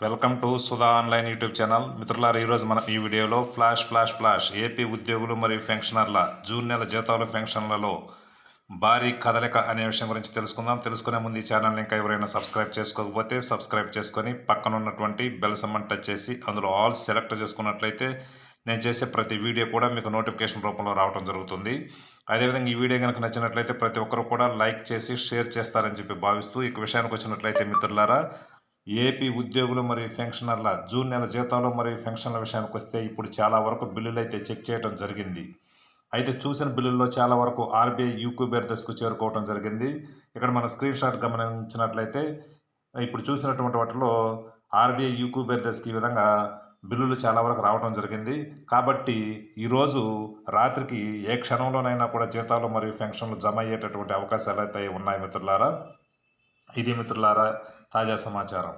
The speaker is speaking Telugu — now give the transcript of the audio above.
Welcome to Sudha online YouTube channel. మిత్రులారా ఈరోజు మనం ఈ వీడియోలో ఫ్లాష్ ఫ్లాష్ ఫ్లాష్ ఏపీ ఉద్యోగులు మరియు పెన్షనర్ల జూన్ నెల జీతాలు పెన్షన్లలో భారీ కదలిక అనే విషయం గురించి తెలుసుకుందాం. తెలుసుకునే ముందు ఈ ఛానల్ ఇంకా ఎవరైనా సబ్స్క్రైబ్ చేసుకోకపోతే సబ్స్క్రైబ్ చేసుకొని పక్కన ఉన్నటువంటి బెల్ సమ్మన్ టచ్ చేసి అందులో ఆల్ సెలెక్ట్ చేసుకున్నట్లయితే నేను చేసే ప్రతి వీడియో కూడా మీకు నోటిఫికేషన్ రూపంలో రావడం జరుగుతుంది. అదేవిధంగా ఈ వీడియో కనుక నచ్చినట్లయితే ప్రతి ఒక్కరు కూడా లైక్ చేసి షేర్ చేస్తారని చెప్పి భావిస్తూ ఈ విషయానికి వచ్చినట్లయితే మిత్రులారా ఏపీ ఉద్యోగులు మరియు పెన్షనర్ల జూన్ నెల జీతాలు మరియు పెన్షన్ల విషయానికి వస్తే ఇప్పుడు చాలా వరకు బిల్లులు అయితే చెక్ చేయడం జరిగింది. అయితే చూసిన బిల్లుల్లో చాలా వరకు ఆర్బీఐ యూక్యూబేర్ దశకు చేరుకోవడం జరిగింది. ఇక్కడ మన స్క్రీన్ షాట్ గమనించినట్లయితే ఇప్పుడు చూసినటువంటి వాటిలో ఆర్బీఐ యూక్యూబేర్ దశకి ఈ విధంగా బిల్లులు చాలా వరకు రావడం జరిగింది. కాబట్టి ఈరోజు రాత్రికి ఏ క్షణంలోనైనా కూడా జీతాలు మరియు పెన్షన్లు జమ అయ్యేటటువంటి అవకాశాలు అయితే ఉన్నాయి మిత్రులారా. ఇది మిత్రులారా తాజా సమాచారం.